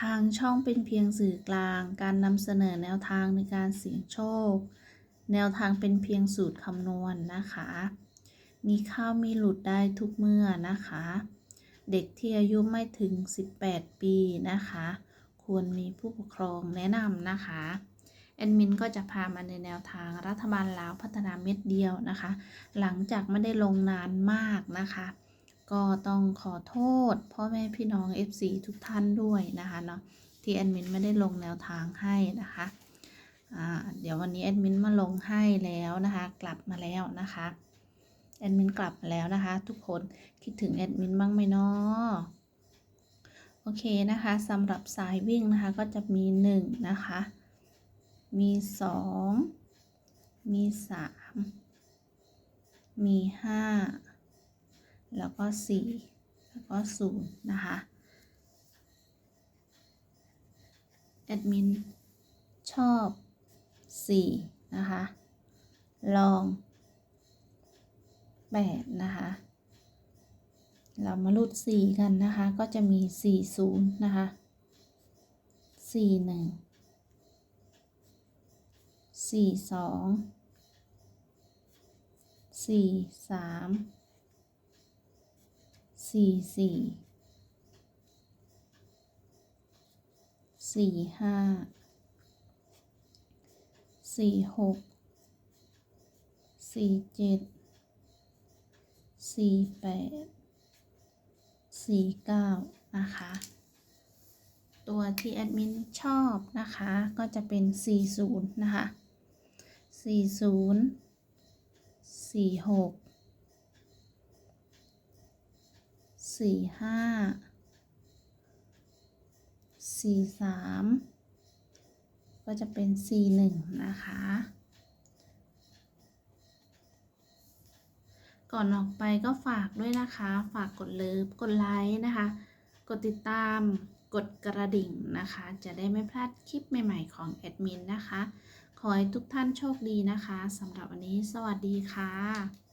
ทางช่องเป็นเพียงสื่อกลาง การนำเสนอแนวทางในการเสี่ยงโชค แนวทางเป็นเพียงสูตรคำนวณนนะคะ มีเข้ามีหลุดได้ทุกเมื่อนะคะ เด็กที่อายุไม่ถึง 18 ปีนะคะ ควรมีผู้ปกครองแนะนำนะคะแอดมินก็จะพามาในแนวทางรัฐบาลลาวพัฒนาเม็ดเดียวนะคะ หลังจากไม่ได้ลงนานมากนะคะ ก็ต้องขอโทษพ่อแม่พี่น้อง FC ทุกท่านด้วยนะคะเนาะที่แอดมินไม่ได้ลงแนวทางให้นะคะเดี๋ยววันนี้แอดมินมาลงให้แล้วนะคะกลับมาแล้วนะคะแอดมินกลับมาแล้วนะคะ ทุกคนคิดถึงแอดมินบ้างไหมเนาะโอเคนะคะสำหรับสายวิ่งนะคะก็จะมี1นะคะมี 2 มี 3 มี 5 แล้วก็ 4 แล้วก็ 0 นะคะแอดมินชอบ 4 นะคะ ลอง 8 นะคะ เรามาลุด4 กันนะคะ ก็จะมี 4 0 นะคะ 4 1 4 2 4 3 สี่สี่สี่ห้าสี่หกสี่เจ็ดสี่แปดสี่เก้านะคะ ตัวที่แอดมินชอบนะคะ ก็จะเป็นสี่ศูนย์นะคะสี่ศูนย์สี่หก สี่ห้าสี่สามก็จะเป็นสี่หนึ่งนะคะ ก่อนออกไปก็ฝากด้วยนะคะ ฝากกดเลิฟกดไลค์นะคะ กดติดตามกดกระดิ่งนะคะ จะได้ไม่พลาดคลิปใหม่ๆของแอดมินนะคะ ขอให้ทุกท่านโชคดีนะคะสำหรับวันนี้สวัสดีค่ะ